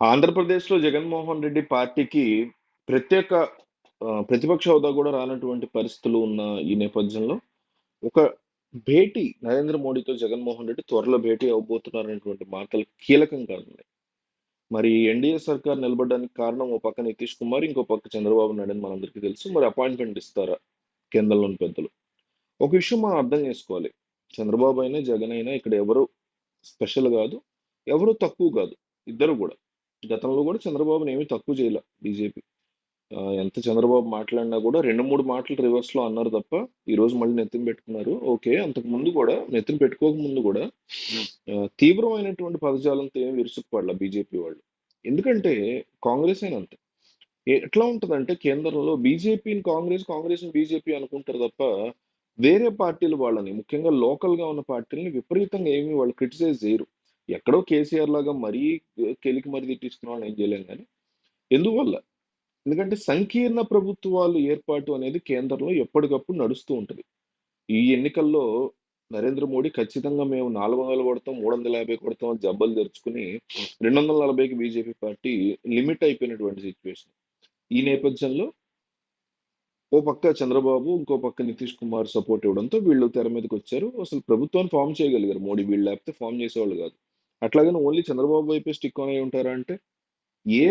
ఆంధ్రప్రదేశ్‌లో జగన్మోహన్ రెడ్డి పార్టీకి ప్రత్యేక ప్రతిపక్ష హోదా కూడా రానటువంటి పరిస్థితులు ఉన్న ఈ నేపథ్యంలో, ఒక భేటీ నరేంద్ర మోడీతో జగన్మోహన్ రెడ్డి త్వరలో భేటీ అవబోతున్నారనేటువంటి మాటలు కీలకంగా ఉన్నాయి. మరి ఎన్‌డీఏ సర్కార్ నిలబడడానికి కారణం ఓ పక్క నితీష్ కుమార్, ఇంకో పక్క చంద్రబాబు నాయుడు అని మనందరికీ తెలుసు. మరి అపాయింట్‌మెంట్ ఇస్తారా కేంద్రంలోని పెద్దలు? ఒక విషయం మనం అర్థం చేసుకోవాలి. చంద్రబాబు అయినా, జగన్ అయినా ఇక్కడ ఎవరు స్పెషల్ కాదు ఎవరు తక్కువ కాదు ఇద్దరు కూడా గతంలో కూడా చంద్రబాబుని ఏమీ తక్కువ చేయలే బీజేపీ. ఎంత చంద్రబాబు మాట్లాడినా కూడా రెండు మూడు మాటలు రివర్స్‌లో అన్నారు తప్ప, ఈరోజు మళ్ళీ నెత్తిన పెట్టుకున్నారు. ఓకే. అంతకుముందు కూడా నెత్తిన పెట్టుకోక ముందు కూడా తీవ్రమైనటువంటి పదజాలంతో ఏమి విరుచుకుపడాల బీజేపీ వాళ్ళు. ఎందుకంటే కాంగ్రెస్ అయినంత అంతే. ఎట్లా ఉంటదంటే కేంద్రంలో బీజేపీని కాంగ్రెస్, కాంగ్రెస్‌ని బీజేపీ అనుకుంటారు తప్ప, వేరే పార్టీలు వాళ్ళని ముఖ్యంగా లోకల్‌గా ఉన్న పార్టీలని విపరీతంగా ఏమి వాళ్ళు క్రిటిసైజ్ చేయరు ఎక్కడో కేసీఆర్ లాగా మరీ కెలికి మరి తిట్టించుకున్న వాళ్ళని ఏం చేయలేం కానీ ఎందువల్ల? ఎందుకంటే సంకీర్ణ ప్రభుత్వాలు ఏర్పాటు అనేది కేంద్రంలో ఎప్పటికప్పుడు నడుస్తూ ఉంటుంది ఈ ఎన్నికల్లో నరేంద్ర మోడీ ఖచ్చితంగా మేము 400 కొడతాం, 350 కొడతాం అని జబ్బలు తెరుచుకొని 240కి బీజేపీ పార్టీ లిమిట్ అయిపోయినటువంటి సిచ్యువేషన్ ఈ నేపథ్యంలో ఓ పక్క చంద్రబాబు, ఇంకో పక్క నితీష్ కుమార్ సపోర్ట్ ఇవ్వడంతో వీళ్ళు తెర మీదకి వచ్చారు అసలు ప్రభుత్వాన్ని ఫామ్ చేయగలిగారు మోడీ. వీళ్ళు లేకపోతే ఫామ్ చేసేవాళ్ళు కాదు అట్లాగని ఓన్లీ చంద్రబాబు వైపే స్టిక్ అనే అయ్యి ఉంటారా అంటే, ఏ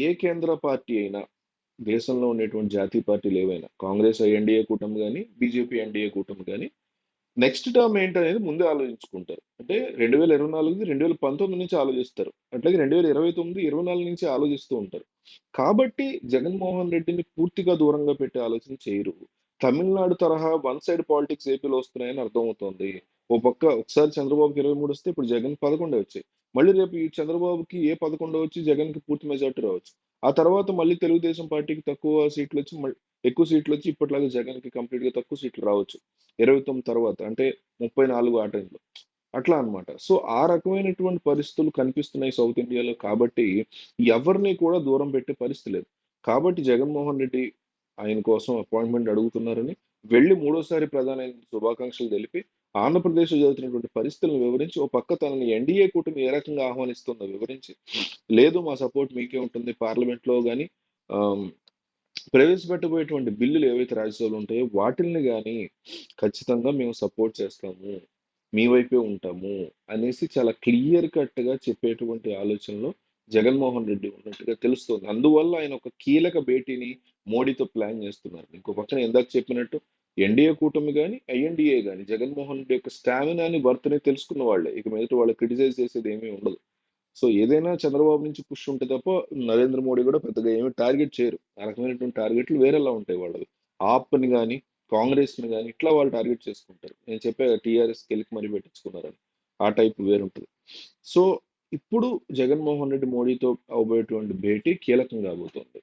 ఏ కేంద్ర పార్టీ అయినా, దేశంలో ఉండేటువంటి జాతీయ పార్టీలు ఏవైనా, కాంగ్రెస్ ఎన్‌డీఏ కూటమి కానీ బీజేపీ ఎన్‌డీఏ కూటమి కానీ నెక్స్ట్ టర్మ్ ఏంటనేది ముందే ఆలోచించుకుంటారు. అంటే 2024ది 2019 నుంచి ఆలోచిస్తారు. అట్లాగే 2029, 24 నుంచి ఆలోచిస్తూ ఉంటారు. కాబట్టి జగన్మోహన్ రెడ్డిని పూర్తిగా దూరంగా పెట్టే ఆలోచన చేయరు. తమిళనాడు తరహా వన్ సైడ్ పాలిటిక్స్ ఏపీలో వస్తున్నాయని అర్థమవుతోంది. ఓ పక్క ఒకసారి చంద్రబాబుకి 23 వస్తే ఇప్పుడు జగన్ పదకొండే వచ్చాయి. మళ్ళీ రేపు ఈ చంద్రబాబుకి ఏ 11 వచ్చి జగన్‌కి పూర్తి మెజార్టీ రావచ్చు. ఆ తర్వాత మళ్ళీ తెలుగుదేశం పార్టీకి తక్కువ సీట్లొచ్చి మళ్ళీ ఎక్కువ సీట్లు వచ్చి ఇప్పటిలాగా జగన్‌కి కంప్లీట్‌గా తక్కువ సీట్లు రావచ్చు. 29 తర్వాత అంటే 34 ఆ టైంలో. అట్లా అన్నమాట. సో, ఆ రకమైనటువంటి పరిస్థితులు కనిపిస్తున్నాయి సౌత్ ఇండియాలో కాబట్టి, ఎవరిని కూడా దూరం పెట్టే పరిస్థితి లేదు. కాబట్టి జగన్మోహన్ రెడ్డి ఆయన కోసం అపాయింట్‌మెంట్ అడుగుతున్నారని, వెళ్ళి మూడోసారి ప్రధాని శుభాకాంక్షలు తెలిపి, ఆంధ్రప్రదేశ్‌లో జరుగుతున్నటువంటి పరిస్థితులను వివరించి, ఓ పక్క తనని ఎన్‌డీఏ కూటమి ఏ రకంగా ఆహ్వానిస్తుందో వివరించి, లేదు మా సపోర్ట్ మీకే ఉంటుంది పార్లమెంట్‌లో కానీ ప్రవేశపెట్టబోయేటువంటి బిల్లులు ఏవైతే రాజ్యసభలో ఉంటాయో వాటిల్ని కానీ ఖచ్చితంగా మేము సపోర్ట్ చేస్తాము. మీ వైపే ఉంటాము అనేసి చాలా క్లియర్ కట్‌గా చెప్పేటువంటి ఆలోచనలో జగన్మోహన్ రెడ్డి ఉన్నట్టుగా తెలుస్తోంది. అందువల్ల ఆయన ఒక కీలక భేటీని మోడీతో ప్లాన్ చేస్తున్నారు. ఇంకో పక్కన ఇందాక చెప్పినట్టు ఎన్‌డీఏ కూటమి కానీ ఐఎన్‌డీఏ కానీ జగన్మోహన్ రెడ్డి యొక్క స్టామినాని, వర్త్‌ని తెలుసుకున్న వాళ్ళే. ఇక మీదట వాళ్ళు క్రిటిసైజ్ చేసేది ఏమీ ఉండదు. సో, ఏదైనా చంద్రబాబు నుంచి పుష్ ఉంటే తప్ప నరేంద్ర మోడీ కూడా పెద్దగా ఏమి టార్గెట్ చేయరు. ఆ రకమైనటువంటి టార్గెట్‌లు వేరేలా ఉంటాయి వాళ్ళవి. ఆప్‌ని కానీ కాంగ్రెస్‌ని కానీ ఇట్లా వాళ్ళు టార్గెట్ చేసుకుంటారు. నేను చెప్పే టీఆర్ఎస్ కెలికి మరి పెట్టించుకున్నారని. ఆ టైప్ వేరుంటుంది సో, ఇప్పుడు జగన్మోహన్ రెడ్డి మోడీతో అవబోయేటువంటి భేటీ కీలకం కాబోతోంది.